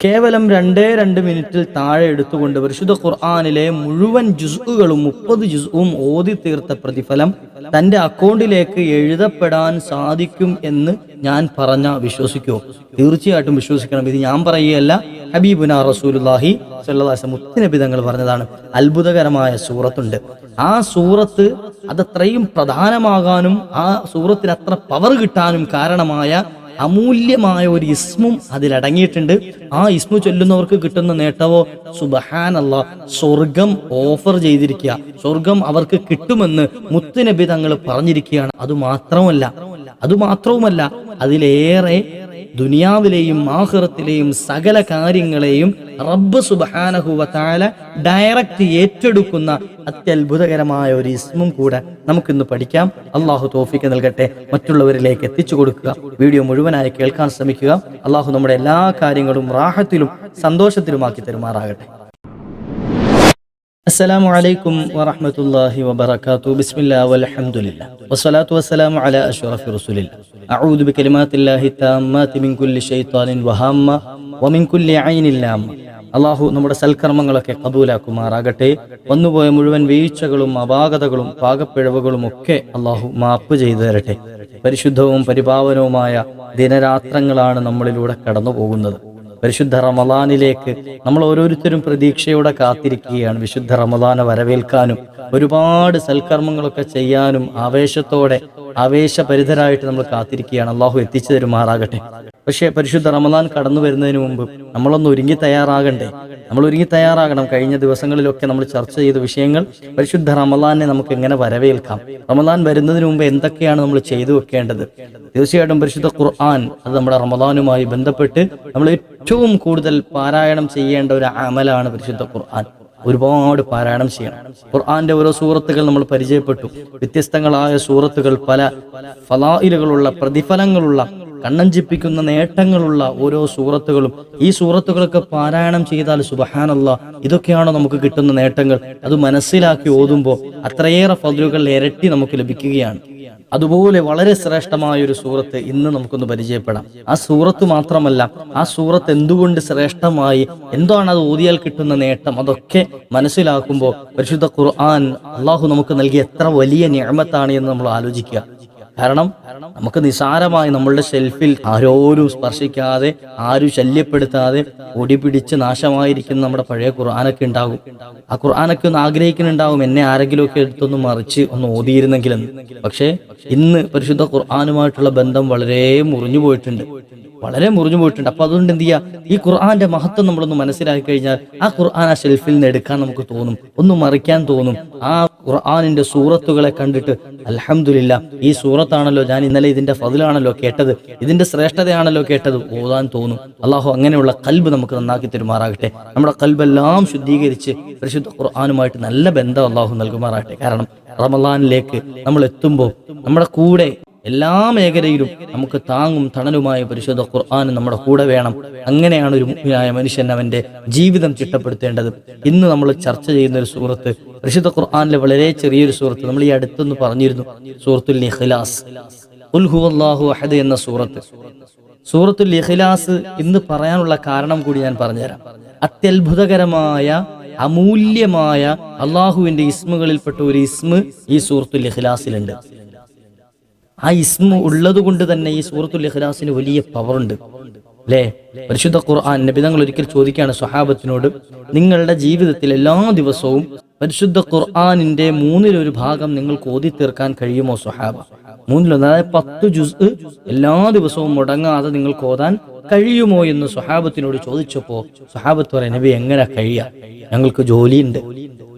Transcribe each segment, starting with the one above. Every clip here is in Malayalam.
കേവലം രണ്ടേ രണ്ട് മിനിറ്റിൽ താഴെ എടുത്തുകൊണ്ട് പരിശുദ്ധ ഖുർആാനിലെ മുഴുവൻ ജുസുകളും മുപ്പത് ജുസുവും ഓതി തീർത്ത പ്രതിഫലം തന്റെ അക്കൗണ്ടിലേക്ക് എഴുതപ്പെടാൻ സാധിക്കും എന്ന് ഞാൻ പറഞ്ഞ വിശ്വസിക്കൂ. തീർച്ചയായിട്ടും വിശ്വസിക്കണം. ഇത് ഞാൻ പറയുകയല്ല ഹബീബുന റസൂലുല്ലാഹി സല്ലാസ് മുത്തുനബി തങ്ങൾ പറഞ്ഞതാണ്. അത്ഭുതകരമായ സൂറത്തുണ്ട്. ആ സൂറത്ത് അതത്രയും പ്രധാനമാകാനും ആ സൂറത്തിന് അത്ര പവർ കിട്ടാനും കാരണമായ അമൂല്യമായ ഒരു ഇസ്മും അതിലടങ്ങിയിട്ടുണ്ട് ആ ഇസ്മു ചൊല്ലുന്നവർക്ക് കിട്ടുന്ന നേട്ടവോ? സുബഹാനല്ല. സ്വർഗം ഓഫർ ചെയ്തിരിക്കുക. സ്വർഗം അവർക്ക് കിട്ടുമെന്ന് മുത്തുനബി തങ്ങൾ പറഞ്ഞിരിക്കുകയാണ്. അത് മാത്രമല്ല അത് മാത്രവുമല്ല അതിലേറെ ദുനിയാവിലെയും ആഹ്റത്തിലെയും സകല കാര്യങ്ങളെയും റബ്ബ് സുബാനഹുവത്താല ഡയറക്റ്റ് ഏറ്റെടുക്കുന്ന അത്യത്ഭുതകരമായ ഒരു ഇസ്മും കൂടെ നമുക്കിന്ന് പഠിക്കാം. അള്ളാഹു തോഫിക്ക് നൽകട്ടെ. മറ്റുള്ളവരിലേക്ക് എത്തിച്ചു കൊടുക്കുക. വീഡിയോ മുഴുവനായി കേൾക്കാൻ ശ്രമിക്കുക. അള്ളാഹു നമ്മുടെ എല്ലാ കാര്യങ്ങളും റാഹത്തിലും സന്തോഷത്തിലുമാക്കി തരുമാറാകട്ടെ. السلام عليكم ورحمة الله وبركاته بسم الله والحمد لله والصلاة والسلام على أشرف رسول الله أعوذ بكلمات الله التامات من كل شيطان وهامة ومن كل عين لامة അള്ളാഹു നമ്മുടെ സൽക്കർമ്മങ്ങളൊക്കെ കബൂലാക്കുമാറാകട്ടെ വന്നുപോയ മുഴുവൻ വീഴ്ചകളും അപാകതകളും പാകപ്പിഴവുകളും ഒക്കെ അള്ളാഹു മാപ്പ് ചെയ്തു തരട്ടെ പരിശുദ്ധവും പരിപാവനവുമായ ദിനരാത്രങ്ങളാണ് നമ്മളിലൂടെ കടന്നു പോകുന്നത് പരിശുദ്ധ റമദാനിലേക്ക് നമ്മൾ ഓരോരുത്തരും പ്രതീക്ഷയോടെ കാത്തിരിക്കുകയാണ്. വിശുദ്ധ റമദാനെ വരവേൽക്കാനും ഒരുപാട് സൽക്കർമ്മങ്ങളൊക്കെ ചെയ്യാനും ആവേശത്തോടെ ആവേശപരിതരായിട്ട് നമ്മൾ കാത്തിരിക്കുകയാണ്. അള്ളാഹു എത്തിച്ചു തരുമാറാകട്ടെ പക്ഷേ പരിശുദ്ധ റമദാൻ കടന്നു വരുന്നതിന് മുമ്പ് നമ്മളൊന്ന് ഒരുങ്ങി തയ്യാറാകണ്ടേ? നമ്മൾ ഒരുങ്ങി തയ്യാറാകണം. കഴിഞ്ഞ ദിവസങ്ങളിലൊക്കെ നമ്മൾ ചർച്ച ചെയ്ത വിഷയങ്ങൾ പരിശുദ്ധ റമദാനെ നമുക്ക് എങ്ങനെ വരവേൽക്കാം? റമദാൻ വരുന്നതിന് മുമ്പ് എന്തൊക്കെയാണ് നമ്മൾ ചെയ്തു വെക്കേണ്ടത്? തീർച്ചയായിട്ടും പരിശുദ്ധ ഖുർആൻ അത് നമ്മുടെ റമദാനുമായി ബന്ധപ്പെട്ട് നമ്മൾ ഏറ്റവും കൂടുതൽ പാരായണം ചെയ്യേണ്ട ഒരു അമലാണ് പരിശുദ്ധ ഖുർആൻ. ഒരുപാട് പാരായണം ചെയ്യണം. ഖുർആന്റെ ഓരോ സൂറത്തുകൾ നമ്മൾ പരിചയപ്പെട്ടു. വ്യത്യസ്തങ്ങളായ സൂറത്തുകൾ പല ഫലായിലുകളുള്ള പ്രതിഫലങ്ങളുള്ള കണ്ണഞ്ചിപ്പിക്കുന്ന നേട്ടങ്ങളുള്ള ഓരോ സൂറത്തുകളും. ഈ സൂറത്തുകളൊക്കെ പാരായണം ചെയ്താൽ സുബഹാനല്ല ഇതൊക്കെയാണോ നമുക്ക് കിട്ടുന്ന നേട്ടങ്ങൾ? അത് മനസ്സിലാക്കി ഓതുമ്പോൾ അത്രയേറെ ഫതിലുകൾ ഇരട്ടി നമുക്ക് ലഭിക്കുകയാണ്. അതുപോലെ വളരെ ശ്രേഷ്ഠമായ ഒരു സൂറത്ത് ഇന്ന് നമുക്കൊന്ന് പരിചയപ്പെടാം. ആ സൂറത്ത് മാത്രമല്ല ആ സൂറത്ത് എന്തുകൊണ്ട് ശ്രേഷ്ഠമായി എന്താണ് അത് ഓതിയാൽ കിട്ടുന്ന നേട്ടം അതൊക്കെ മനസ്സിലാക്കുമ്പോൾ പരിശുദ്ധ ഖുർആൻ അള്ളാഹു നമുക്ക് നൽകിയ എത്ര വലിയ നിയമത്താണ് എന്ന് നമ്മൾ ആലോചിക്കുക. കാരണം നമുക്ക് നിസാരമായി നമ്മളുടെ ഷെൽഫിൽ ആരോരും സ്പർശിക്കാതെ ആരും ശല്യപ്പെടുത്താതെ ഒടി പിടിച്ച് നാശമായിരിക്കുന്ന നമ്മുടെ പഴയ ഖുർആാനൊക്കെ ഉണ്ടാകും. ആ ഖുർആാനൊക്കെ ഒന്ന് ആഗ്രഹിക്കുന്നുണ്ടാവും എന്നെ ആരെങ്കിലുമൊക്കെ എടുത്തൊന്ന് മറിച്ച് ഒന്ന് ഓതിയിരുന്നെങ്കിലെന്ന്. പക്ഷേ ഇന്ന് പരിശുദ്ധ ഖുർആാനുമായിട്ടുള്ള ബന്ധം വളരെ മുറിഞ്ഞു പോയിട്ടുണ്ട്. വളരെ മുറിഞ്ഞു പോയിട്ടുണ്ട്. അപ്പൊ അതുകൊണ്ട് എന്ത് ചെയ്യുക ഈ ഖുർആന്റെ മഹത്വം നമ്മളൊന്ന് മനസ്സിലാക്കി കഴിഞ്ഞാൽ ആ ഖുർആൻ ആ ഷെൽഫിൽ നിന്ന് എടുക്കാൻ നമുക്ക് തോന്നും. ഒന്ന് മറിക്കാൻ തോന്നും. ആ ഖുർആാനിന്റെ സൂറത്തുകളെ കണ്ടിട്ട് അലഹമില്ല ഈ സൂറത്താണല്ലോ ഞാൻ ഇന്നലെ ഇതിന്റെ ഫതിലാണല്ലോ കേട്ടത് ഇതിന്റെ ശ്രേഷ്ഠതയാണല്ലോ കേട്ടത് ഓതാൻ തോന്നും. അള്ളാഹു അങ്ങനെയുള്ള കൽബ് നമുക്ക് നന്നാക്കി തരുമാറാകട്ടെ. നമ്മുടെ കൽബെല്ലാം ശുദ്ധീകരിച്ച് പരിശുദ്ധ ഖുർആാനുമായിട്ട് നല്ല ബന്ധം അള്ളാഹു നൽകുമാറാകട്ടെ. കാരണം റമലാനിലേക്ക് നമ്മൾ എത്തുമ്പോൾ നമ്മുടെ കൂടെ എല്ലാ മേഖലയിലും നമുക്ക് താങ്ങും തണലുമായ പരിശുദ്ധ ഖുർആൻ നമ്മുടെ കൂടെ വേണം. അങ്ങനെയാണ് ഒരു മുഗ്നായ മനുഷ്യൻ അവന്റെ ജീവിതം ചിട്ടപ്പെടുത്തേണ്ടത്. ഇന്ന് നമ്മൾ ചർച്ച ചെയ്യുന്ന ഒരു സുഹൃത്ത് പരിശുദ്ധ ഖുർആാനിലെ വളരെ ചെറിയൊരു സുഹൃത്ത് നമ്മൾ ഈ അടുത്തൊന്ന് പറഞ്ഞിരുന്നു. സൂറത്തുൽ ഇഖ്ലാസ്. ഉൽഹുവല്ലാഹു അഹദ് എന്ന സൂറത്ത്. സൂറത്തുൽ ഇഖ്ലാസ് ഇന്ന് പറയാനുള്ള കാരണം കൂടി ഞാൻ പറഞ്ഞുതരാം. അത്യത്ഭുതകരമായ അമൂല്യമായ അള്ളാഹുവിന്റെ ഇസ്മുകളിൽപ്പെട്ട ഒരു ഇസ്മ ഈ സൂറത്തുൽ ഇഖ്ലാസിലുണ്ട്. ആ ഇസ്മു ഉള്ളത് കൊണ്ട് തന്നെ ഈ സൂറത്തുൽ ഇഖ്ലാസിന് വലിയ പവർ ഉണ്ട്. അല്ലേ പരിശുദ്ധ ഖുർആൻ നബി തങ്ങൾ ഒരിക്കൽ ചോദിക്കുകയാണ് സ്വഹാബത്തിനോട് നിങ്ങളുടെ ജീവിതത്തിൽ എല്ലാ ദിവസവും പരിശുദ്ധ ഖുർആാനിന്റെ മൂന്നിലൊരു ഭാഗം നിങ്ങൾക്ക് ഓതി തീർക്കാൻ കഴിയുമോ സ്വഹാബ? മൂന്നിലൊന്ന് അതായത് പത്ത് ജുസ് എല്ലാ ദിവസവും മുടങ്ങാതെ നിങ്ങൾക്ക് ഓതാൻ കഴിയുമോ എന്ന് സ്വഹാബത്തിനോട് ചോദിച്ചപ്പോ സ്വഹാബത്ത് പറയാൻ നബി എങ്ങനെ കഴിയാ? ഞങ്ങൾക്ക് ജോലിയുണ്ട്.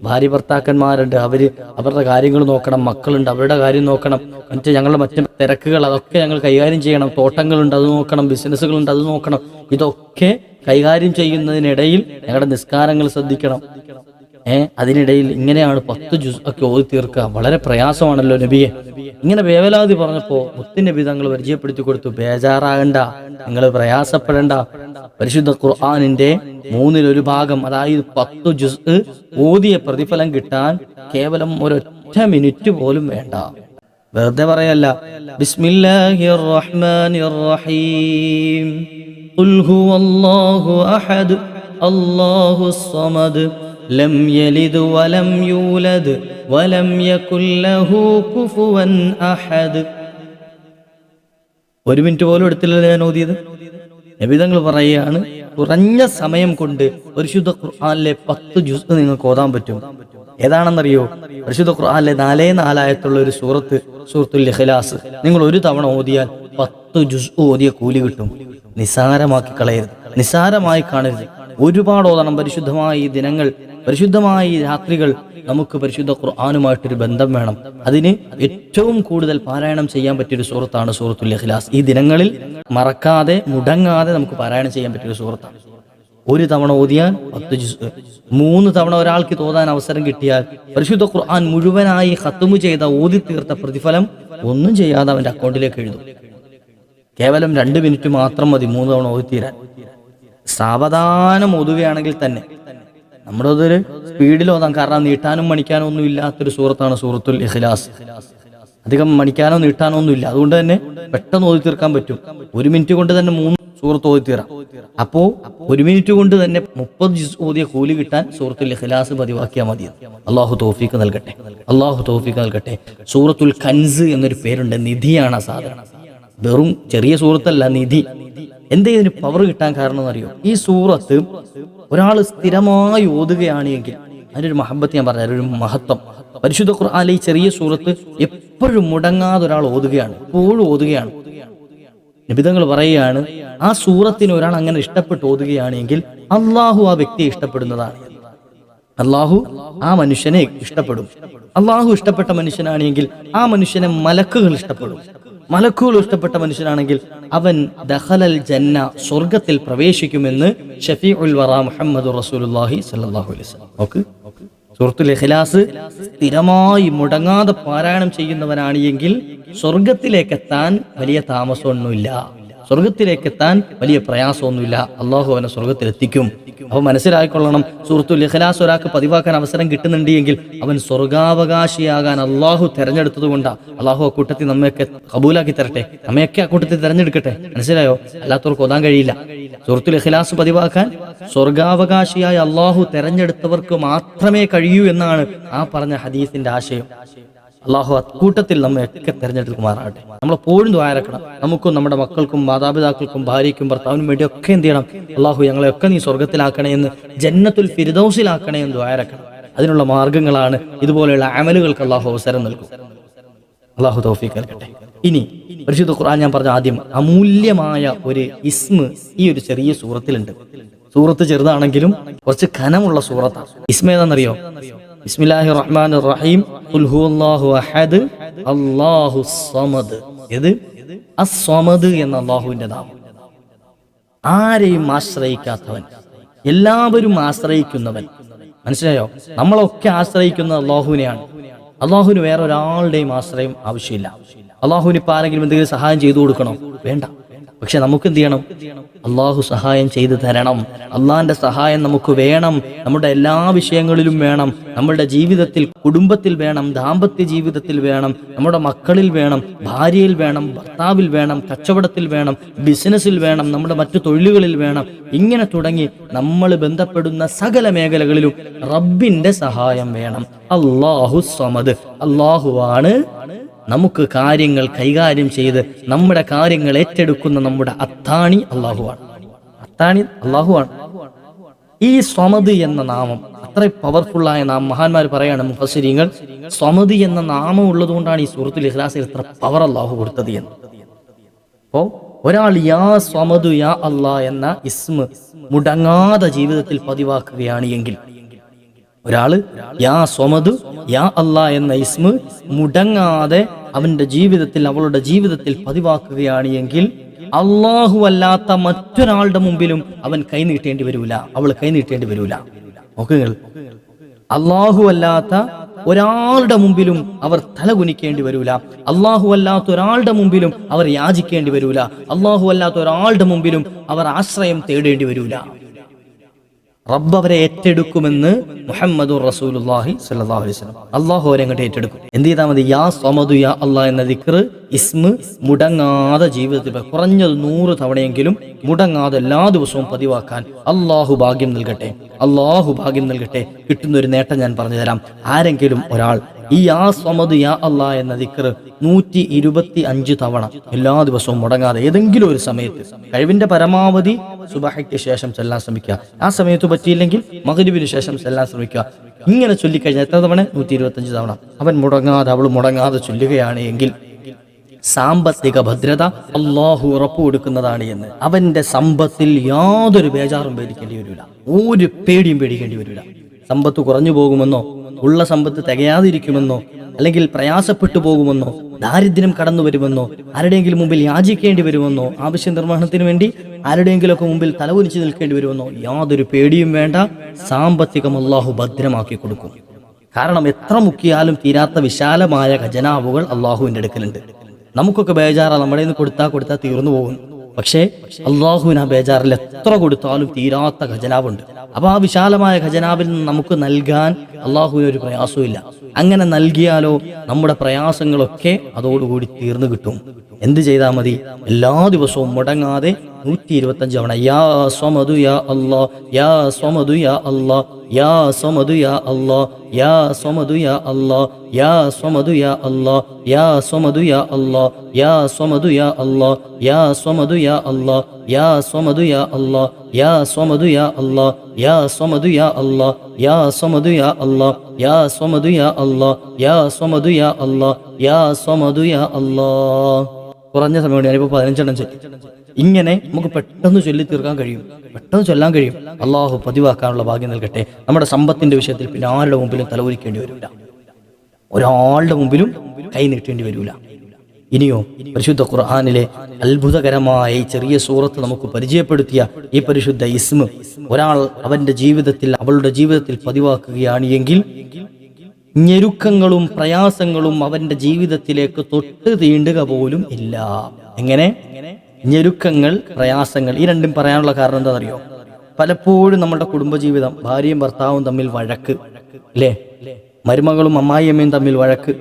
ഭാര്യ ഭർത്താക്കന്മാരുണ്ട്. അവർ അവരുടെ കാര്യങ്ങൾ നോക്കണം മക്കളുണ്ട് അവരുടെ കാര്യം നോക്കണം. മറ്റേ ഞങ്ങളുടെ മറ്റു തിരക്കുകൾ അതൊക്കെ ഞങ്ങൾ കൈകാര്യം ചെയ്യണം. തോട്ടങ്ങളുണ്ട് അത് നോക്കണം. ബിസിനസ്സുകളുണ്ട് അത് നോക്കണം. ഇതൊക്കെ കൈകാര്യം ചെയ്യുന്നതിനിടയിൽ ഞങ്ങളുടെ നിസ്കാരങ്ങൾ ശ്രദ്ധിക്കണം. ഏഹ് അതിനിടയിൽ ഇങ്ങനെയാണ് പത്ത് ജ്യൂസ് ഒക്കെ ഓതി തീർക്കുക. വളരെ പ്രയാസമാണല്ലോ നബിയെ. ഇങ്ങനെ വേവലാതി പറഞ്ഞപ്പോ മുത്തുനബി തങ്ങൾ പരിചയപ്പെടുത്തി കൊടുത്തു ബേജാറാകണ്ട നിങ്ങൾ പ്രയാസപ്പെടണ്ട. പരിശുദ്ധ ഖുർആാനിന്റെ മൂന്നിലൊരു ഭാഗം അതായത് പത്ത് ജ്യൂസ് ഓതിയ പ്രതിഫലം കിട്ടാൻ കേവലം ഒരൊറ്റ മിനിറ്റ് പോലും വേണ്ട. വെറുതെ പറയല്ല ബിസ്മില്ലാഹിർ റഹ്മാനിർ റഹീം ഖുൽ ഹുവല്ലാഹു അഹദ് അല്ലാഹുസ് സമദ് لم يلد ولم يولد ولم يكن له كفوا أحد ഒരു മിനിറ്റ് പോലും എടുത്തില്ലല്ലോ ഞാൻ ഓതിയത് നബിതങ്ങൾ പറയുകയാണ് കുറഞ്ഞ സമയം കൊണ്ട് പരിശുദ്ധ ഖുർആനിലെ പത്ത് ജുസ് നിങ്ങൾക്ക് ഓതാൻ പറ്റും ഏതാണെന്നറിയോ പരിശുദ്ധ ഖുർആനിലെ നാലേ നാലായത്തുള്ള ഒരു സൂറത്ത് സൂറത്തുൽ ഇഖ്ലാസ് നിങ്ങൾ ഒരു തവണ ഓതിയാൽ പത്ത് ജുസ് ഓതിയ കൂലി കിട്ടും നിസാരമാക്കി കളയരുത് നിസാരമായി കാണരുത് ഒരുപാട് ഓതണം പരിശുദ്ധമായ ഈ ദിനങ്ങൾ പരിശുദ്ധമായ ഈ രാത്രികൾ നമുക്ക് പരിശുദ്ധ ഖുർആാനുമായിട്ടൊരു ബന്ധം വേണം. അതിന് ഏറ്റവും കൂടുതൽ പാരായണം ചെയ്യാൻ പറ്റിയൊരു സുഹൃത്താണ് സൂറത്തുൽ ഇഖ്ലാസ്. ഈ ദിനങ്ങളിൽ മറക്കാതെ മുടങ്ങാതെ നമുക്ക് പാരായണം ചെയ്യാൻ പറ്റിയൊരു സുഹൃത്താണ് ഒരു തവണ ഓതിയാൽ പത്ത് മൂന്ന് തവണ ഒരാൾക്ക് തോന്നാൻ അവസരം കിട്ടിയാൽ പരിശുദ്ധ ഖുർആൻ മുഴുവനായി ഖത്തുമു ചെയ്ത ഓതി തീർത്ത പ്രതിഫലം ഒന്നും ചെയ്യാതെ അവന്റെ അക്കൗണ്ടിലേക്ക് എഴുതും. കേവലം രണ്ട് മിനിറ്റ് മാത്രം മതി മൂന്ന് തവണ ഓതി തീരാൻ സാവധാനം ഒതുകയാണെങ്കിൽ തന്നെ നമ്മുടെ അതൊരു സ്പീഡിൽ ഓതാം കാരണം നീട്ടാനും മണിക്കാനും ഒന്നും ഇല്ലാത്തൊരു സൂറത്താണ് സൂറത്തുൽ ഇഖ്ലാസ്. അധികം മണിക്കാനോ നീട്ടാനോ ഒന്നും ഇല്ല. അതുകൊണ്ട് തന്നെ പെട്ടെന്ന് ഓതി തീർക്കാൻ പറ്റും. ഒരു മിനിറ്റ് കൊണ്ട് തന്നെ മൂന്ന് സൂറത്ത് ഓതി തീരാം. അപ്പോ ഒരു മിനിറ്റ് കൊണ്ട് തന്നെ മുപ്പത് ജിസ് ഓതിയ കൂലി കിട്ടാൻ സൂറത്തുൽ ഇഖ്ലാസ് പതിവാക്കിയാൽ മതി. അള്ളാഹു തോഫീക്ക് നൽകട്ടെ. അള്ളാഹു തോഫീക്ക് നൽകട്ടെ. സൂറത്തുൽ കൻസ് എന്നൊരു പേരുണ്ട്. നിധിയാണ് ആ സാധനം. വെറും ചെറിയ സൂറത്തല്ല നിധി. എന്തേ ഇതിന് പവർ കിട്ടാൻ കാരണം എന്നറിയോ? ഈ സൂറത്ത് ഒരാൾ സ്ഥിരമായി ഓതുകയാണ് എങ്കിൽ അതിനൊരു മഹബത്ത് ഞാൻ പറഞ്ഞ ഒരു മഹത്വം. പരിശുദ്ധ ഖുർആാനിലെ ഈ ചെറിയ സൂറത്ത് എപ്പോഴും മുടങ്ങാതെ ഒരാൾ ഓതുകയാണ് എപ്പോഴും ഓതുകയാണ്. നിബിതങ്ങൾ പറയുകയാണ് ആ സൂറത്തിന് ഒരാൾ അങ്ങനെ ഇഷ്ടപ്പെട്ട് ഓതുകയാണെങ്കിൽ അള്ളാഹു ആ വ്യക്തിയെ ഇഷ്ടപ്പെടുന്നതാണ്. അള്ളാഹു ആ മനുഷ്യനെ ഇഷ്ടപ്പെടും. അള്ളാഹു ഇഷ്ടപ്പെട്ട മനുഷ്യനാണെങ്കിൽ ആ മനുഷ്യനെ മലക്കുകൾ ഇഷ്ടപ്പെടും. മലക്കുകൾ ഇഷ്ടപ്പെട്ട മനുഷ്യനാണെങ്കിൽ അവൻ ദഹലൽ ജന്ന സ്വർഗത്തിൽ പ്രവേശിക്കുമെന്ന് ഷഫീ ഉൽ വറ മുഹമ്മദ് റസൂലുല്ലാഹി അലൈഹി വസല്ലം. ഓക്കെ സൂറത്തുൽ ഇഖ്ലാസ് സ്ഥിരമായി മുടങ്ങാതെ പാരായണം ചെയ്യുന്നവനാണെങ്കിൽ എങ്കിൽ സ്വർഗത്തിലേക്ക് വലിയ താമസമൊന്നുമില്ല. സ്വർഗത്തിലേക്ക് എത്താൻ വലിയ പ്രയാസമൊന്നുമില്ല. അള്ളാഹു അവനെ സ്വർഗത്തിൽ എത്തിക്കും അപ്പൊ മനസ്സിലായിക്കൊള്ളണം സുഹൃത്തു ഇഖ്ലാസ് ഒരാൾക്ക് പതിവാക്കാൻ അവസരം കിട്ടുന്നുണ്ട് എങ്കിൽ അവൻ സ്വർഗാവകാശിയാകാൻ അള്ളാഹു തെരഞ്ഞെടുത്തത് കൊണ്ടാ. അള്ളാഹു ആ കൂട്ടത്തിൽ നമ്മയൊക്കെ കബൂലാക്കി തരട്ടെ. നമ്മയൊക്കെ ആ കൂട്ടത്തിൽ തെരഞ്ഞെടുക്കട്ടെ. മനസ്സിലായോ? അല്ലാത്തവർക്ക് ഓതാൻ കഴിയില്ല. സുഹൃത്തു ഇഖ്ലാസ് പതിവാക്കാൻ സ്വർഗാവകാശിയായ അള്ളാഹു തെരഞ്ഞെടുത്തവർക്ക് മാത്രമേ കഴിയൂ എന്നാണ് ആ പറഞ്ഞ ഹദീസിന്റെ ആശയം. അള്ളാഹു അക്കൂട്ടത്തിൽ നമ്മയൊക്കെ തെരഞ്ഞെടുക്കുമാറാകട്ടെ. നമ്മളെപ്പോഴും ദ്വാരക്കണം നമുക്കും നമ്മുടെ മക്കൾക്കും മാതാപിതാക്കൾക്കും ഭാര്യയ്ക്കും ഭർത്താവിനും വേണ്ടി ഒക്കെ എന്ത് ചെയ്യണം? അള്ളാഹു ഞങ്ങളെയൊക്കെ നീ സ്വർഗത്തിലാക്കണേ എന്ന് ജന്നത്തുൽ ഫിരിദൌസിലാക്കണേ എന്ന് ദ്വാരക്കണം അതിനുള്ള മാർഗങ്ങളാണ് ഇതുപോലെയുള്ള അമലുകൾക്ക് അള്ളാഹു അവസരം നൽകും. അള്ളാഹു തൗഫീഖ് നൽകട്ടെ. ഇനി പരിശുദ്ധ ഖുർആൻ ഞാൻ പറഞ്ഞ ആദ്യം അമൂല്യമായ ഒരു ഇസ്മ ഈ ഒരു ചെറിയ സൂറത്തിലുണ്ട്. സൂറത്ത് ചെറുതാണെങ്കിലും കുറച്ച് ഖനമുള്ള സൂറത്താണ്. ഇസ്മ ഏതാണെന്നറിയോ? ബിസ്മില്ലാഹി റഹ്മാൻ റഹീം ഉൽഹു ഹുവല്ലാഹു അഹദ്. അള്ളാഹു സമദ്. ഏത്? അസ്വമദ് എന്ന അള്ളാഹുവിന്റെ നാമം. ആരെയും ആശ്രയിക്കാത്തവൻ എല്ലാവരും ആശ്രയിക്കുന്നവൻ. മനസ്സിലായോ? നമ്മളൊക്കെ ആശ്രയിക്കുന്ന അള്ളാഹുവിനെയാണ് അള്ളാഹുവിന് വേറെ ഒരാളുടെയും ആശ്രയം ആവശ്യമില്ല. അള്ളാഹുവിന് ഇപ്പൊ ആരെങ്കിലും എന്തെങ്കിലും സഹായം ചെയ്തു കൊടുക്കണോ? വേണ്ട. പക്ഷെ നമുക്ക് എന്ത് ചെയ്യണം? അള്ളാഹു സഹായം ചെയ്തു തരണം. അള്ളാഹിന്റെ സഹായം നമുക്ക് വേണം. നമ്മുടെ എല്ലാ വിഷയങ്ങളിലും വേണം. നമ്മുടെ ജീവിതത്തിൽ കുടുംബത്തിൽ വേണം. ദാമ്പത്യ ജീവിതത്തിൽ വേണം. നമ്മുടെ മക്കളിൽ വേണം. ഭാര്യയിൽ വേണം. ഭർത്താവിൽ വേണം. കച്ചവടത്തിൽ വേണം. ബിസിനസ്സിൽ വേണം. നമ്മുടെ മറ്റു തൊഴിലുകളിൽ വേണം. ഇങ്ങനെ തുടങ്ങി നമ്മൾ ബന്ധപ്പെടുന്ന സകല മേഖലകളിലും റബ്ബിന്റെ സഹായം വേണം. അള്ളാഹു സമദ്. അള്ളാഹുവാണ് നമുക്ക് കാര്യങ്ങൾ കൈകാര്യം ചെയ്ത് നമ്മുടെ കാര്യങ്ങൾ ഏറ്റെടുക്കുന്ന നമ്മുടെ അത്താണി അള്ളാഹുവാണ്. അത്താണി അള്ളാഹുവാണ്. ഈ സ്വമത് എന്ന നാമം അത്ര പവർഫുള്ളായ നാം മഹാന്മാർ പറയാണ് മുഫസിരിങ്ങൾ സ്വമതി എന്ന നാമം ഉള്ളതുകൊണ്ടാണ് ഈ സൂറത്തുൽ ഇഖ്ലാസിൽ ഇത്ര പവർ അള്ളാഹു കൊടുത്തത് എന്ന്. അപ്പോ ഒരാൾ യാ സ്വമതു യാ അള്ളാ എന്ന ഇസ്മ മുടങ്ങാതെ ജീവിതത്തിൽ പതിവാക്കുകയാണ് എങ്കിൽ ഒരാൾ യാ സ്വമതു യാ അള്ളാ എന്ന ഇസ്മ മുടങ്ങാതെ അവന്റെ ജീവിതത്തിൽ അവളുടെ ജീവിതത്തിൽ പതിവാക്കുകയാണ് എങ്കിൽ അള്ളാഹു അല്ലാത്ത മറ്റൊരാളുടെ മുമ്പിലും അവൻ കൈനീട്ടേണ്ടി വരൂല. അവൾ കൈനീട്ടേണ്ടി വരൂല. നോക്കുക അള്ളാഹു അല്ലാത്ത ഒരാളുടെ മുമ്പിലും അവർ തലകുനിക്കേണ്ടി വരൂല. അള്ളാഹു അല്ലാത്ത ഒരാളുടെ മുമ്പിലും അവർ യാചിക്കേണ്ടി വരൂല. അള്ളാഹു അല്ലാത്ത ഒരാളുടെ മുമ്പിലും അവർ ആശ്രയം തേടേണ്ടി വരൂല. റബ്ബ് അവരെ ഏറ്റെടുക്കുമെന്ന് മുഹമ്മദ് റസൂലുല്ലാഹി സല്ലല്ലാഹു അലൈഹി വസല്ലം. അള്ളാഹു അവരെ അങ്ങോട്ട് ഏറ്റെടുക്കും. എന്ത് ചെയ്താൽ മതി? യാ സമദു യാ അള്ളാഹ് എന്ന ദിക്ർ ഇസ്മ മുടങ്ങാതെ ജീവിതത്തിൽ കുറഞ്ഞത് നൂറ് തവണയെങ്കിലും മുടങ്ങാതെ എല്ലാ ദിവസവും പതിവാക്കാൻ അള്ളാഹു ഭാഗ്യം നൽകട്ടെ. അള്ളാഹു ഭാഗ്യം നൽകട്ടെ. കിട്ടുന്ന ഒരു നേട്ടം ഞാൻ പറഞ്ഞു തരാം. ആരെങ്കിലും ഒരാൾ ഈ യാ സ്വമദ് യാ അല്ല എന്ന ദിക്ർ നൂറ്റി ഇരുപത്തി അഞ്ച് തവണ എല്ലാ ദിവസവും മുടങ്ങാതെ ഏതെങ്കിലും ഒരു സമയത്ത് കഴിവിന്റെ പരമാവധി സുബഹയ്ക്ക് ശേഷം ചെല്ലാൻ ശ്രമിക്കുക. ആ സമയത്ത് പറ്റിയില്ലെങ്കിൽ മകരുവിന് ശേഷം ചെല്ലാൻ ശ്രമിക്കുക. ഇങ്ങനെ ചൊല്ലിക്കഴിഞ്ഞാൽ എത്ര തവണ? നൂറ്റി ഇരുപത്തി അഞ്ച് തവണ. അവൻ മുടങ്ങാതെ അവൾ മുടങ്ങാതെ ചൊല്ലുകയാണ് എങ്കിൽ സാമ്പത്തിക ഭദ്രത അള്ളാഹു ഉറപ്പു കൊടുക്കുന്നതാണ് എന്ന്. അവന്റെ സമ്പത്തിൽ യാതൊരു ബേജാറും പേടിക്കേണ്ടി വരില്ല ഒരു പേടിയും പേടിക്കേണ്ടി വരില്ല സമ്പത്ത് കുറഞ്ഞു പോകുമെന്നോ ഉള്ള സമ്പത്ത് തികയാതിരിക്കുമെന്നോ അല്ലെങ്കിൽ പ്രയാസപ്പെട്ടു പോകുമെന്നോ ദാരിദ്ര്യം കടന്നു വരുമെന്നോ ആരുടെയെങ്കിലും മുമ്പിൽ യാചിക്കേണ്ടി വരുമെന്നോ ആവശ്യ നിർവഹണത്തിന് വേണ്ടി ആരുടെയെങ്കിലുമൊക്കെ മുമ്പിൽ തലകുനിച്ച് നിൽക്കേണ്ടി വരുമെന്നോ യാതൊരു പേടിയും വേണ്ട. സാമ്പത്തികം അള്ളാഹു ഭദ്രമാക്കി കൊടുക്കും. കാരണം എത്ര മുക്കിയാലും തീരാത്ത വിശാലമായ ഖജനാവുകൾ അള്ളാഹുവിന്റെ അടുക്കലുണ്ട്. നമുക്കൊക്കെ ബേജാറ നമ്മുടെ നിന്ന് കൊടുത്താൽ കൊടുത്താൽ തീർന്നു പോകും. പക്ഷേ അള്ളാഹുവിന് ആ ബേജാറിൽ എത്ര കൊടുത്താലും തീരാത്ത ഖജനാവുണ്ട്. അപ്പൊ ആ വിശാലമായ ഖജനാവിൽ നിന്ന് നമുക്ക് നൽകാൻ അള്ളാഹുവിന് ഒരു പ്രയാസവും ഇല്ല അങ്ങനെ നൽകിയാലോ നമ്മുടെ പ്രയാസങ്ങളൊക്കെ അതോടുകൂടി തീർന്നു കിട്ടും. എന്ത് ചെയ്താൽ മതി? എല്ലാ ദിവസവും മുടങ്ങാതെ നൂറ്റി ഇരുപത്തി അഞ്ച് തവണ യാ സ്വമതു യാ അല്ലാ യാ സ്വമതു യാ അല്ലാ യാ സ്വമതു യാ അല്ലാ യാ സ്വമതു യാ അല്ലാ യാ സ്വമതു യാ അല്ലാ യാ സ്വമതു യാ അല്ലാ യാ സ്വമതു യാ അല്ലാ യാ സ്വമതു യാ അല്ലാ യാ സ്വമതു യാ അല്ലാ യാ സ്വമതു യാ അല്ലാ യാ സ്വമതു യാ അല്ലാ യാ സ്വമതു യാ അല്ലാ യാ സ്വമതു യാ അല്ലാ യാ സ്വമതു യാ അല്ലാ യാ സ്വമതു യാ അല്ലാ കുറഞ്ഞ സമയമാണ് ഞാനിപ്പോൾ പതിനഞ്ചെണ്ണം ചൊല്ലി ഇങ്ങനെ നമുക്ക് പെട്ടെന്ന് ചൊല്ലി തീർക്കാൻ കഴിയും. പെട്ടെന്ന് ചൊല്ലാൻ കഴിയും. അള്ളാഹു പതിവാക്കാനുള്ള ഭാഗ്യം നൽകട്ടെ. നമ്മുടെ സമ്പത്തിന്റെ വിഷയത്തിൽ പിന്നെ ആരുടെ മുമ്പിലും തലവരിക്കേണ്ടി വരില്ല ഒരാളുടെ മുമ്പിലും കൈ നീട്ടേണ്ടി വരില്ല ഇനിയോ പരിശുദ്ധ ഖുർആാനിലെ അത്ഭുതകരമായ ഈ ചെറിയ സൂറത്ത് നമുക്ക് പരിചയപ്പെടുത്തിയ ഈ പരിശുദ്ധ ഇസ്മ ഒരാൾ അവന്റെ ജീവിതത്തിൽ അവളുടെ ജീവിതത്തിൽ പതിവാക്കുകയാണ് എങ്കിൽ ഞെരുക്കങ്ങളും പ്രയാസങ്ങളും അവന്റെ ജീവിതത്തിലേക്ക് തൊട്ട് തീണ്ടുക പോലും ഇല്ല. എങ്ങനെ? ഞെരുക്കങ്ങൾ പ്രയാസങ്ങൾ ഈ രണ്ടും പറയാനുള്ള കാരണം എന്താണെന്നറിയോ? പലപ്പോഴും നമ്മുടെ കുടുംബജീവിതം ഭാര്യയും ഭർത്താവും തമ്മിൽ വഴക്ക് അല്ലേ മരുമകളും അമ്മായിയമ്മയും തമ്മിൽ വഴക്ക്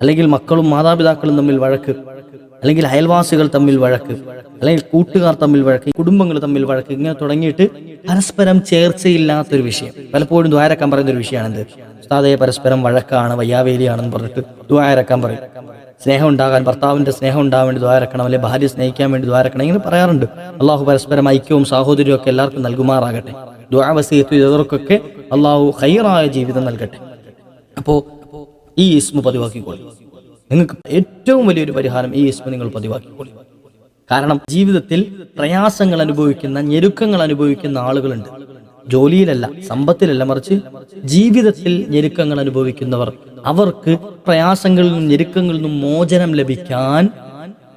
അല്ലെങ്കിൽ മക്കളും മാതാപിതാക്കളും തമ്മിൽ വഴക്ക് അല്ലെങ്കിൽ അയൽവാസികൾ തമ്മിൽ വഴക്ക് അല്ലെങ്കിൽ കൂട്ടുകാർ തമ്മിൽ വഴക്ക് കുടുംബങ്ങൾ തമ്മിൽ വഴക്ക് ഇങ്ങനെ തുടങ്ങിയിട്ട് പരസ്പരം ചേർച്ചയില്ലാത്തൊരു വിഷയം. പലപ്പോഴും ദ്വാരക്കാൻ പറയുന്ന ഒരു വിഷയമാണെന്ത്? ഉസ്താദെ പരസ്പരം വഴക്കാണ് വയ്യാവേലിയാണെന്ന് പറഞ്ഞിട്ട് ദ്വാരക്കാൻ പറയും. സ്നേഹം ഉണ്ടാകാൻ ഭർത്താവിന്റെ സ്നേഹം ഉണ്ടാകാൻ വേണ്ടി ദ്വാരക്കണം അല്ലെങ്കിൽ ഭാര്യ സ്നേഹിക്കാൻ വേണ്ടി ദ്വാരക്കണം ഇങ്ങനെ പറയാറുണ്ട്. അള്ളാഹു പരസ്പരം ഐക്യവും സാഹോദര്യവും ഒക്കെ എല്ലാവർക്കും നൽകുമാറാകട്ടെ. ദ്വാവസീത്ത് ഇതവർക്കൊക്കെ അള്ളാഹു ഹൈറായ ജീവിതം നൽകട്ടെ. അപ്പോ ഈ ഇസ്മു പതിവാക്കിക്കോളി. നിങ്ങൾക്ക് ഏറ്റവും വലിയൊരു പരിഹാരം ഈ ഇസ്മു നിങ്ങൾ പതിവാക്കിക്കോളി. കാരണം ജീവിതത്തിൽ പ്രയാസങ്ങൾ അനുഭവിക്കുന്ന ഞെരുക്കങ്ങൾ അനുഭവിക്കുന്ന ആളുകളുണ്ട്. ജോലിയിലല്ല സമ്പത്തിലല്ല മറിച്ച് ജീവിതത്തിൽ ഞെരുക്കങ്ങൾ അനുഭവിക്കുന്നവർ. അവർക്ക് പ്രയാസങ്ങളിൽ നിന്നും ഞെരുക്കങ്ങളിൽ നിന്നും മോചനം ലഭിക്കാൻ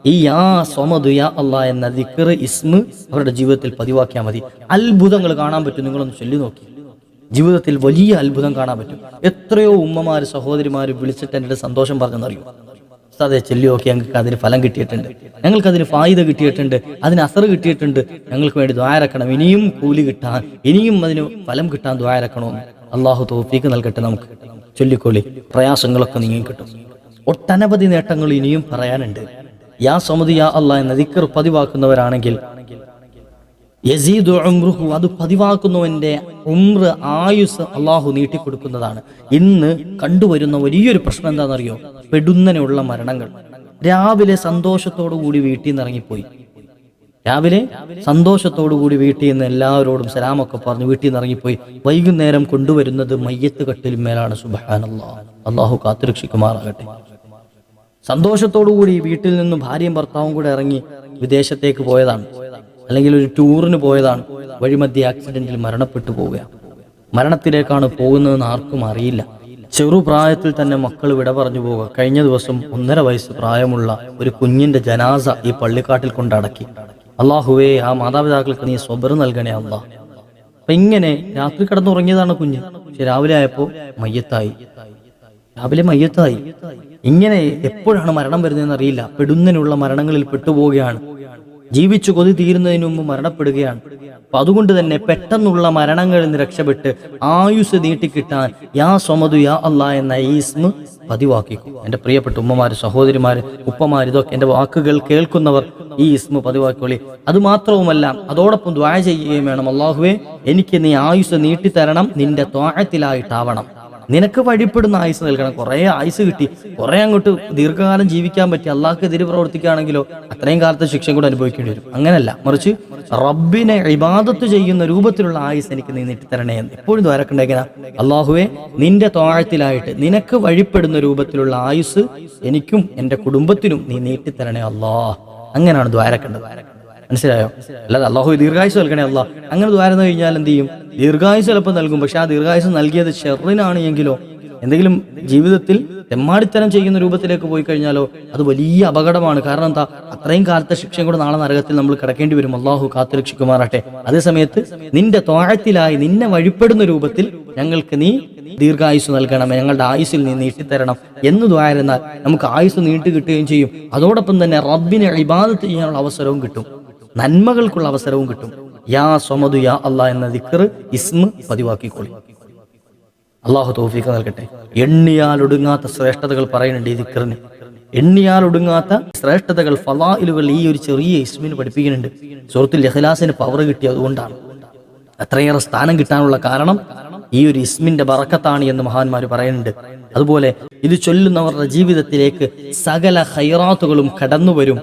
ഈ യാ യാ അള്ളാ എന്ന ദിക്ർ ഇസ്മ അവരുടെ ജീവിതത്തിൽ പതിവാക്കിയാൽ മതി. അത്ഭുതങ്ങൾ കാണാൻ പറ്റും. നിങ്ങളൊന്ന് ചൊല്ലി നോക്കി. ജീവിതത്തിൽ വലിയ അത്ഭുതം കാണാൻ പറ്റും. എത്രയോ ഉമ്മമാര് സഹോദരിമാര് വിളിച്ചിട്ട് എന്റെ സന്തോഷം പറഞ്ഞെന്നറിയോ? അതെ ചെല്ലി നോക്കി ഞങ്ങൾക്ക് അതിന് ഫലം കിട്ടിയിട്ടുണ്ട്. ഞങ്ങൾക്ക് അതിന് ഫായിദ കിട്ടിയിട്ടുണ്ട്. അതിന് അസർ കിട്ടിയിട്ടുണ്ട്. ഞങ്ങൾക്ക് വേണ്ടി ദ്വാരക്കണം ഇനിയും കൂലി കിട്ടാൻ ഇനിയും അതിന് ഫലം കിട്ടാൻ ദ്വാരക്കണോ അള്ളാഹു തോഫീക്ക് നൽകട്ടെ നമുക്ക്. ചൊല്ലിക്കോളി. പ്രയാസങ്ങളൊക്കെ നീങ്ങി കിട്ടും. ഒട്ടനവധി നേട്ടങ്ങൾ ഇനിയും പറയാനുണ്ട്. യാ സമുദി യാ അല്ല എന്ന ദിക്കർ പതിവാക്കുന്നവരാണെങ്കിൽ ഉംറുഹു അത് പതിവാക്കുന്നവന്റെ ഉമ്ര ആയുസ് അള്ളാഹു നീട്ടിക്കൊടുക്കുന്നതാണ്. ഇന്ന് കണ്ടുവരുന്ന വലിയൊരു പ്രശ്നം എന്താണെന്നറിയോ? പെടുന്നനെയുള്ള മരണങ്ങൾ. രാവിലെ സന്തോഷത്തോടു കൂടി വീട്ടിൽ നിന്ന് ഇറങ്ങിപ്പോയി. രാവിലെ സന്തോഷത്തോടു കൂടി വീട്ടിൽ നിന്ന് എല്ലാവരോടും സലാമൊക്കെ പറഞ്ഞ് വീട്ടിൽ നിന്ന് ഇറങ്ങിപ്പോയി. വൈകുന്നേരം കൊണ്ടുവരുന്നത് മയ്യത്ത് കട്ടിലിന്മേലാണ് സുബഹാനല്ലാ. അള്ളാഹു കാത്തുരക്ഷിക്കുമാറാകട്ടെ. സന്തോഷത്തോടു കൂടി വീട്ടിൽ നിന്ന് ഭാര്യയും ഭർത്താവും കൂടെ ഇറങ്ങി വിദേശത്തേക്ക് പോയതാണ്. അല്ലെങ്കിൽ ഒരു ടൂറിന് പോയതാണ്. വഴിമധ്യ ആക്സിഡന്റിൽ മരണപ്പെട്ടു പോവുക മരണത്തിലേക്കാണ് പോകുന്നതെന്ന് ആർക്കും അറിയില്ല. ചെറുപ്രായത്തിൽ തന്നെ മക്കൾ വിട പറഞ്ഞു പോവുക. കഴിഞ്ഞ ദിവസം ഒന്നര വയസ്സ് പ്രായമുള്ള ഒരു കുഞ്ഞിന്റെ ജനാസ ഈ പള്ളിക്കാട്ടിൽ കൊണ്ടടക്കി അള്ളാഹുവേ ആ മാതാപിതാക്കൾക്ക് നീ സ്വബർ നൽകണേ അള്ളാഹ് അപ്പൊ ഇങ്ങനെ രാത്രി കിടന്നുറങ്ങിയതാണ് കുഞ്ഞ്. പക്ഷെ രാവിലെ ആയപ്പോ മയ്യത്തായി. രാവിലെ മയ്യത്തായി. ഇങ്ങനെ എപ്പോഴാണ് മരണം വരുന്നതെന്ന് അറിയില്ല. പെടുന്നതിനുള്ള മരണങ്ങളിൽ പെട്ടുപോവുകയാണ്. ജീവിച്ചു കൊതി തീരുന്നതിന് മുമ്പ് മരണപ്പെടുകയാണ്. അപ്പൊ അതുകൊണ്ട് തന്നെ പെട്ടെന്നുള്ള മരണങ്ങളിൽ നിന്ന് രക്ഷപ്പെട്ട് ആയുസ് നീട്ടിക്കിട്ടാൻ യാ സ്വമതു യാ അല്ലാ എന്ന ഈസ്മ് പതിവാക്കിക്കും. എന്റെ പ്രിയപ്പെട്ട ഉമ്മമാര് സഹോദരിമാര് ഉപ്പമാര് ഇതൊക്കെ എന്റെ വാക്കുകൾ കേൾക്കുന്നവർ ഈ ഇസ്മ പതിവാക്കിക്കൊള്ളി അത് മാത്രവുമല്ല അതോടൊപ്പം ദ്വായ ചെയ്യുകയും വേണം. അള്ളാഹുവേ എനിക്ക് നീ ആയുസ് നീട്ടിത്തരണം നിന്റെ ത്വാഴത്തിലായിട്ടാവണം നിനക്ക് വഴിപ്പെടുന്ന ആയുസ് നൽകണം. കുറേ ആയുസ് കിട്ടി. കുറെ അങ്ങോട്ട് ദീർഘകാലം ജീവിക്കാൻ പറ്റി. അള്ളാഹ്ക്കെതിരെ പ്രവർത്തിക്കുകയാണെങ്കിലോ അത്രയും കാലത്തെ ശിക്ഷ കൂടെ അനുഭവിക്കേണ്ടി വരും. അങ്ങനല്ല. മറിച്ച് റബ്ബിനെ ഇബാദത്ത് ചെയ്യുന്ന രൂപത്തിലുള്ള ആയുസ് എനിക്ക് നീ നീട്ടിത്തരണേ എന്ന് എപ്പോഴും ദ്വാരക്കുണ്ടെങ്കിൽ അള്ളാഹുവെ നിന്റെ തോഴത്തിലായിട്ട് നിനക്ക് വഴിപ്പെടുന്ന രൂപത്തിലുള്ള ആയുസ് എനിക്കും എന്റെ കുടുംബത്തിനും നീ നീട്ടിത്തരണേ അള്ളാഹ്. അങ്ങനെയാണ് ദ്വാരക്കേണ്ടത്. മനസ്സിലായോ? അല്ലാതെ അള്ളാഹു ദീർഘായുസ് നൽകണേ അല്ല. അങ്ങനെ ദ്വാരം കഴിഞ്ഞാൽ എന്ത് ചെയ്യും? ദീർഘായുസ് ചിലപ്പോൾ നൽകും. പക്ഷെ ആ ദീർഘായുസ് നൽകിയത് ഷെറിനാണ് എങ്കിലോ. എന്തെങ്കിലും ജീവിതത്തിൽ തെമ്മാടിത്തരം ചെയ്യുന്ന രൂപത്തിലേക്ക് പോയി കഴിഞ്ഞാലോ അത് വലിയ അപകടമാണ്. കാരണം എന്താ? അത്രയും കാലത്തെ ശിക്ഷയും കൂടെ നാളെ നരകത്തിൽ നമ്മൾ കിടക്കേണ്ടി വരും. അള്ളാഹു കാത്തുരക്ഷിക്കുമാറാട്ടെ അതേസമയത്ത് നിന്റെ തോഴത്തിലായി നിന്നെ വഴിപ്പെടുന്ന രൂപത്തിൽ ഞങ്ങൾക്ക് നീ ദീർഘായുസ് നൽകണം ഞങ്ങളുടെ ആയുസ്സിൽ നീ നീട്ടിത്തരണം എന്ന് ദ്വാരുന്നാൽ നമുക്ക് ആയുസ് നീട്ടി കിട്ടുകയും ചെയ്യും. അതോടൊപ്പം തന്നെ റബ്ബിനെ ഇബാദത്ത് ചെയ്യാനുള്ള അവസരവും കിട്ടും. നന്മകൾക്കുള്ള അവസരവും കിട്ടും. യാ സ്വമതു യാ അല്ല എന്ന ദിക്കർ ഇസ്മ പതിവാക്കിക്കൊള്ളി അള്ളാഹു തൗഫീഖ് നൽകട്ടെ. എണ്ണിയാൽ ഒടുങ്ങാത്ത ശ്രേഷ്ഠതകൾ പറയുന്നുണ്ട് ഈ ദിക്കറിന് എണ്ണിയാൽ ഒടുങ്ങാത്ത ശ്രേഷ്ഠതകൾ ഫലായിലുകൾ ഈ ഒരു ചെറിയ ഇസ്മിന് പഠിപ്പിക്കുന്നുണ്ട്. സുഹൃത്തിൽ ലഹ്ലാസിന് പവർ കിട്ടി അതുകൊണ്ടാണ്. അത്രയേറെ സ്ഥാനം കിട്ടാനുള്ള കാരണം ഈ ഒരു ഇസ്മിന്റെ ബറക്കത്താണ് എന്ന് മഹാന്മാർ പറയുന്നുണ്ട്. അതുപോലെ ഇത് ചൊല്ലുന്നവരുടെ ജീവിതത്തിലേക്ക് സകല ഹൈറാത്തുകളും കടന്നു വരും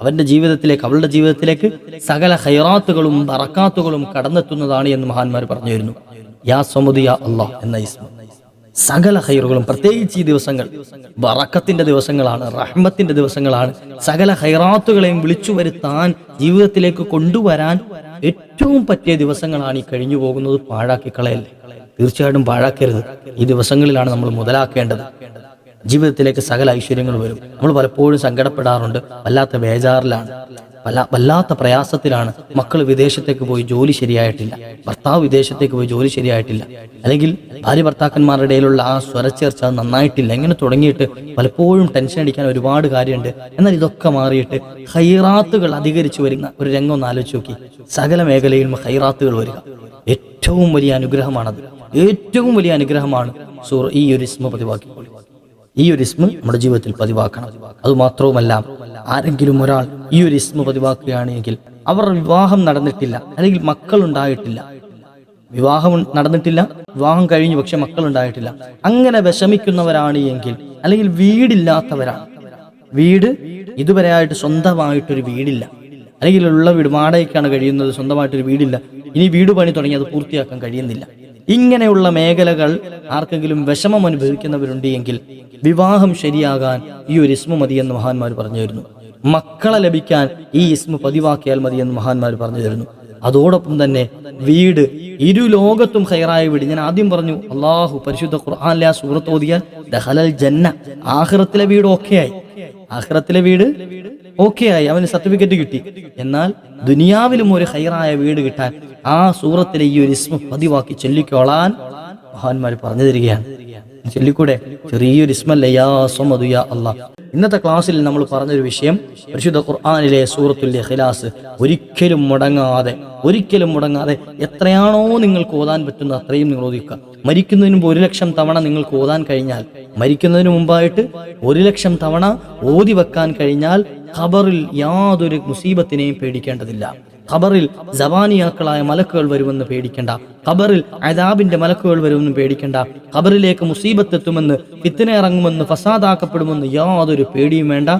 അവന്റെ ജീവിതത്തിലേക്ക് അവളുടെ ജീവിതത്തിലേക്ക് സകല ഹൈറാത്തുകളും ബറക്കാത്തുകളും കടന്നെത്തുന്നതാണ് എന്ന് മഹാന്മാർ പറഞ്ഞു വരുന്നു. യാ എന്ന സകല ഹൈറുകളും പ്രത്യേകിച്ച് ഈ ദിവസങ്ങൾ ബറക്കത്തിന്റെ ദിവസങ്ങളാണ് റഹ്മത്തിന്റെ ദിവസങ്ങളാണ് സകല ഹൈറാത്തുകളെയും വിളിച്ചു വരുത്താൻ ജീവിതത്തിലേക്ക് കൊണ്ടുവരാൻ ഏറ്റവും പറ്റിയ ദിവസങ്ങളാണ് ഈ കഴിഞ്ഞു പോകുന്നത് പാഴാക്കി കളയല്ലേ തീർച്ചയായിട്ടും പാഴാക്കരുത്. ഈ ദിവസങ്ങളിലാണ് നമ്മൾ മുതലാക്കേണ്ടത്. ജീവിതത്തിലേക്ക് സകല ഐശ്വര്യങ്ങൾ വരും. നമ്മൾ പലപ്പോഴും സങ്കടപ്പെടാറുണ്ട്. വല്ലാത്ത ബേജാറിലാണ്. വല്ല വല്ലാത്ത പ്രയാസത്തിലാണ്. മക്കൾ വിദേശത്തേക്ക് പോയി ജോലി ശരിയായിട്ടില്ല. ഭർത്താവ് വിദേശത്തേക്ക് പോയി ജോലി ശരിയായിട്ടില്ല. അല്ലെങ്കിൽ ഭാര്യ ഭർത്താക്കന്മാരുടെ ഇടയിലുള്ള ആ സ്വരച്ചേർച്ച നന്നായിട്ടില്ല. ഇങ്ങനെ തുടങ്ങിയിട്ട് പലപ്പോഴും ടെൻഷൻ അടിക്കാൻ ഒരുപാട് കാര്യമുണ്ട്. എന്നാൽ ഇതൊക്കെ മാറിയിട്ട് ഹൈറാത്തുകൾ അധികരിച്ചു വരുന്ന ഒരു രംഗം ഒന്ന് ആലോചിച്ച് നോക്കി. സകല മേഖലയിലും ഹൈറാത്തുകൾ വരിക. ഏറ്റവും വലിയ അനുഗ്രഹമാണത്. ഏറ്റവും വലിയ അനുഗ്രഹമാണ് സൂർ ഈ ഒരു ഇസ്മ പതിവാക്കിക്കൊള്ളി ഈ ഒരു ഇസ്മ നമ്മുടെ ജീവിതത്തിൽ പതിവാക്കണം. അതുമാത്രവുമല്ല ആരെങ്കിലും ഒരാൾ ഈ ഒരു ഇസ്മ പതിവാക്കുകയാണെങ്കിൽ അവർ വിവാഹം നടന്നിട്ടില്ല അല്ലെങ്കിൽ മക്കൾ ഉണ്ടായിട്ടില്ല. വിവാഹം നടന്നിട്ടില്ല വിവാഹം കഴിഞ്ഞു പക്ഷെ മക്കൾ ഉണ്ടായിട്ടില്ല. അങ്ങനെ വിഷമിക്കുന്നവരാണ് എങ്കിൽ അല്ലെങ്കിൽ വീടില്ലാത്തവരാണ്. വീട് ഇതുവരെ ആയിട്ട് സ്വന്തമായിട്ടൊരു വീടില്ല. അല്ലെങ്കിൽ ഉള്ള വീട് വാടകയ്ക്കാണ് കഴിയുന്നത് സ്വന്തമായിട്ടൊരു വീടില്ല. ഇനി വീട് പണി തുടങ്ങി അത് പൂർത്തിയാക്കാൻ കഴിയുന്നില്ല. ഇങ്ങനെയുള്ള മേഖലകൾ ആർക്കെങ്കിലും വിഷമം അനുഭവിക്കുന്നവരുണ്ട് എങ്കിൽ വിവാഹം ശരിയാകാൻ ഈ ഒരു ഇസ്മ മതി എന്ന് മഹാന്മാർ പറഞ്ഞു തരുന്നു മക്കളെ ലഭിക്കാൻ ഈ ഇസ്മു പതിവാക്കിയാൽ മതി എന്ന് മഹാന്മാർ പറഞ്ഞു തരുന്നു അതോടൊപ്പം തന്നെ വീട് ഇരു ലോകത്തും ഹൈറായ വീട്. ഞാൻ ആദ്യം പറഞ്ഞു അള്ളാഹു പരിശുദ്ധ ഖുർആാനിലെ ആ സൂറത്ത് ഓതിയാൽ ജന്ന ആഹ്റത്തിലെ വീട് ഓക്കെയായി. ആഹ്റത്തിലെ വീട് ഓക്കെ ആയി അവന് സർട്ടിഫിക്കറ്റ് കിട്ടി. എന്നാൽ ദുനിയാവിലും ഒരു ഹൈറായ വീട് കിട്ടാൻ ആ സൂറത്തിലെ ഈ ഒരു ഇസ്മ പതിവാക്കി ചൊല്ലിക്കോളാൻ മഹാന്മാർ പറഞ്ഞു തരികയാണ് ചൊല്ലിക്കൂടെ? ചെറിയൊരു ഇസ്മല്ല യാ ഇന്നത്തെ ക്ലാസ്സിൽ നമ്മൾ പറഞ്ഞൊരു വിഷയം പരിശുദ്ധ ഖുർആാനിലെ സൂറത്തുൽ ഖിലാസ് ഒരിക്കലും മുടങ്ങാതെ ഒരിക്കലും മുടങ്ങാതെ എത്രയാണോ നിങ്ങൾക്ക് ഓതാൻ പറ്റുന്ന അത്രയും നിങ്ങൾ ഓദിക്കുക മരിക്കുന്നതിന് മുമ്പ് ഒരു ലക്ഷം തവണ നിങ്ങൾക്ക് ഓതാൻ കഴിഞ്ഞാൽ മരിക്കുന്നതിന് മുമ്പായിട്ട് ഒരു ലക്ഷം തവണ ഓതി വെക്കാൻ കഴിഞ്ഞാൽ ഖബറിൽ യാതൊരു മുസീബത്തിനെയും പേടിക്കേണ്ടതില്ല. ഖബറിൽ ജവാനിയാക്കളായ മലക്കുകൾ വരുമെന്ന് പേടിക്കണ്ട. ഖബറിൽ അദാബിന്റെ മലക്കുകൾ വരുമെന്ന് പേടിക്കണ്ട. ഖബറിലേക്ക് മുസീബത്ത് എത്തുമെന്ന് ഫിത്തിന ഇറങ്ങുമെന്ന് ഫസാദാക്കപ്പെടുമെന്ന് യാതൊരു പേടിയും വേണ്ട.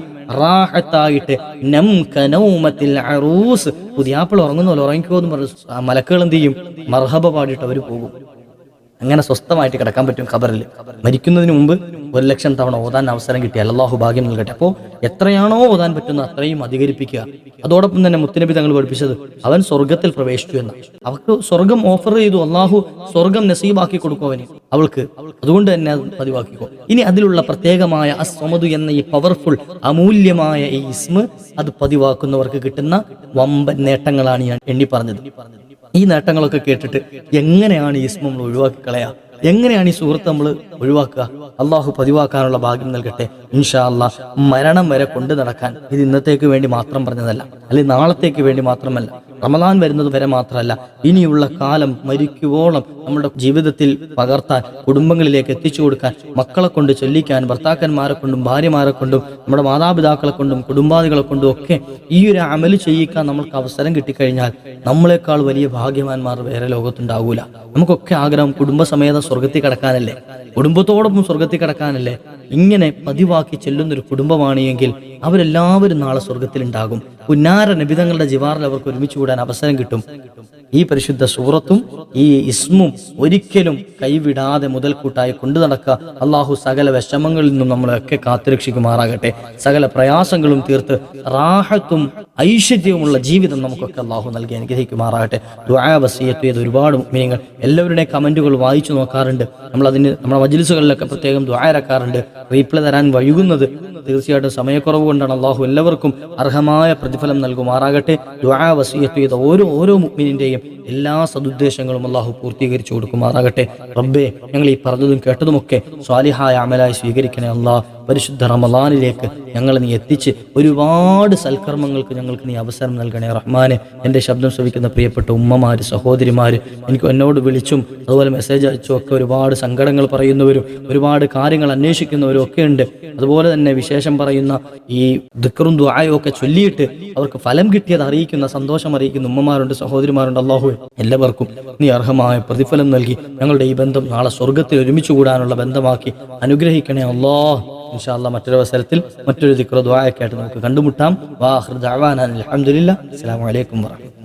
റാഹത്തായിട്ട് നം കനൗമത്തിൽ അറൂസ്. പുതിയാപ്പിൾ ഉറങ്ങുന്ന പോലെ ഉറങ്ങിക്കോ എന്ന് പറഞ്ഞു മലക്കുകൾ എന്ത് ചെയ്യും? മർഹബ പാടിയിട്ട് അവർ പോകും. അങ്ങനെ സ്വസ്ഥമായിട്ട് കിടക്കാൻ പറ്റും ഖബറിൽ. മരിക്കുന്നതിന് മുമ്പ് ഒരു ലക്ഷം തവണ ഓതാൻ അവസരം കിട്ടി. അല്ലാഹു ഭാഗ്യം നൽകട്ടെ. അപ്പോൾ എത്രയാണോ ഓതാൻ പറ്റുന്ന അത്രയും അധികരിപ്പിക്കുക. അതോടൊപ്പം തന്നെ മുത്തനബി തങ്ങൾ പഠിപ്പിച്ചത് അവൻ സ്വർഗത്തിൽ പ്രവേശിച്ചു എന്ന്. അവർക്ക് സ്വർഗം ഓഫർ ചെയ്തു. അള്ളാഹു സ്വർഗം നസീബാക്കി കൊടുക്കും അവന്. അവൾക്ക് അതുകൊണ്ട് തന്നെ അത് പതിവാക്കിക്കോ. ഇനി അതിലുള്ള പ്രത്യേകമായ അസ്വമതു എന്ന ഈ പവർഫുൾ അമൂല്യമായ ഈ ഇസ്മ അത് പതിവാക്കുന്നവർക്ക് കിട്ടുന്ന വമ്പൻ നേട്ടങ്ങളാണ് ഞാൻ എണ്ണി പറഞ്ഞത് ഈ നേട്ടങ്ങളൊക്കെ കേട്ടിട്ട് എങ്ങനെയാണ് ഈ ഇസ്മ നമ്മൾ ഒഴിവാക്കി കളയാ? എങ്ങനെയാണ് ഈ സുഹൃത്ത് നമ്മൾ ഒഴിവാക്കുക? അള്ളാഹു പതിവാക്കാനുള്ള ഭാഗ്യം നൽകട്ടെ. ഇൻഷാ അള്ളാഹ് മരണം വരെ കൊണ്ടു നടക്കാൻ ഇത് ഇന്നത്തേക്ക് വേണ്ടി മാത്രം പറഞ്ഞതല്ല. അല്ലെങ്കിൽ നാളത്തേക്ക് വേണ്ടി മാത്രമല്ല. റമദാൻ വരുന്നത് വരെ മാത്രമല്ല ഇനിയുള്ള കാലം മരിക്കുവോളം നമ്മുടെ ജീവിതത്തിൽ പകർത്താൻ കുടുംബങ്ങളിലേക്ക് എത്തിച്ചു കൊടുക്കാൻ മക്കളെ കൊണ്ട് ചൊല്ലിക്കാൻ ഭർത്താക്കന്മാരെ കൊണ്ടും ഭാര്യമാരെ കൊണ്ടും നമ്മുടെ മാതാപിതാക്കളെ കൊണ്ടും കുടുംബാദികളെ കൊണ്ടും ഒക്കെ ഈ ഒരു അമൽ ചെയ്യിക്കാൻ നമ്മൾക്ക് അവസരം കിട്ടിക്കഴിഞ്ഞാൽ നമ്മളെക്കാൾ വലിയ ഭാഗ്യവാന്മാർ വേറെ ലോകത്തുണ്ടാവൂല. നമുക്കൊക്കെ ആഗ്രഹം കുടുംബസമേതം സ്വർഗത്തിൽ കിടക്കാനല്ലേ? കുടുംബത്തോടൊപ്പം സ്വർഗത്തിൽ കിടക്കാനല്ലേ? ഇങ്ങനെ പതിവാക്കി ചെല്ലുന്നൊരു കുടുംബമാണ് എങ്കിൽ അവരെല്ലാവരും നാളെ സ്വർഗത്തിൽ ഉണ്ടാകും പുന്നാര നബിതങ്ങളുടെ ജിവാറിൽ അവർക്ക് ഒരുമിച്ച് കൂടാൻ അവസരം കിട്ടും. ഈ പരിശുദ്ധ സൂറത്തും ഈ ഇസ്മും ഒരിക്കലും കൈവിടാതെ മുതൽക്കൂട്ടായി കൊണ്ടു നടക്കുക. അള്ളാഹു സകല വിഷമങ്ങളിൽ നിന്നും നമ്മളൊക്കെ കാത്തുരക്ഷിക്കുമാറാകട്ടെ. സകല പ്രയാസങ്ങളും തീർത്ത് റാഹത്തും ഐശ്വര്യവുമുള്ള ജീവിതം നമുക്കൊക്കെ അള്ളാഹു നൽകി അനുഗ്രഹിക്കുമാറാകട്ടെ. ദുആ വസീയത്ത് ചെയ്ത് ഒരുപാട് മീനങ്ങൾ എല്ലാവരുടെയും കമന്റുകൾ വായിച്ചു നോക്കാറുണ്ട്. നമ്മൾ അതിന് നമ്മുടെ മജിലിസുകളിലൊക്കെ പ്രത്യേകം ദ്വാരക്കാറുണ്ട് റീപ്ലൈ തരാൻ വൈകുന്നത് തീർച്ചയായിട്ടും സമയക്കുറവ് കൊണ്ടാണ് അള്ളാഹു എല്ലാവർക്കും അർഹമായ പ്രതിഫലം നൽകുമാറാകട്ടെ. ദുആ ചെയ്ത ഓരോ ഓരോ മുഗ്മിനിന്റെയും എല്ലാ സതുദ്ദേശങ്ങളും അള്ളാഹു പൂർത്തീകരിച്ചു കൊടുക്കുമാറാകട്ടെ. റബ്ബേ ഞങ്ങൾ ഈ പറഞ്ഞതും കേട്ടതുമൊക്കെ സ്വാലിഹായ അമലായി സ്വീകരിക്കണേ അള്ളാഹ് പരിശുദ്ധ റമലാനിലേക്ക് ഞങ്ങളെ നീ എത്തിച്ച് ഒരുപാട് സൽക്കർമ്മങ്ങൾക്ക് ഞങ്ങൾക്ക് നീ അവസരം നൽകണേ. റഹ്മാനെ എന്റെ ശബ്ദം ശ്രവിക്കുന്ന പ്രിയപ്പെട്ട ഉമ്മമാർ സഹോദരിമാർ എനിക്ക് എന്നോട് വിളിച്ചും അതുപോലെ മെസ്സേജ് അയച്ചും ഒക്കെ ഒരുപാട് സങ്കടങ്ങൾ പറയുന്നവരും ഒരുപാട് കാര്യങ്ങൾ അന്വേഷിക്കുന്നവരും ഒക്കെ ഉണ്ട്. അതുപോലെ തന്നെ വിശേഷം പറയുന്ന ഈ ദിക്കറും ദ്വായും ഒക്കെ ചൊല്ലിയിട്ട് അവർക്ക് ഫലം കിട്ടിയത് അറിയിക്കുന്ന സന്തോഷം അറിയിക്കുന്ന ഉമ്മമാരുണ്ട് സഹോദരിമാരുണ്ട്. അള്ളാഹു എല്ലാവർക്കും നീ അർഹമായ പ്രതിഫലം നൽകി ഞങ്ങളുടെ ഈ ബന്ധം നാളെ സ്വർഗത്തിൽ ഒരുമിച്ച് കൂടാനുള്ള ബന്ധമാക്കി അനുഗ്രഹിക്കണേ. അള്ളാഹ് ഇൻഷാല്ല മറ്റൊരു അവസരത്തിൽ മറ്റൊരു ദിക്ര ദ്വായൊക്കെ നമുക്ക് കണ്ടുമുട്ടാം. വാഹൃദ് അലഹമുല്ല അസ്സാം വലൈക്കും വാഹമത്തുള്ള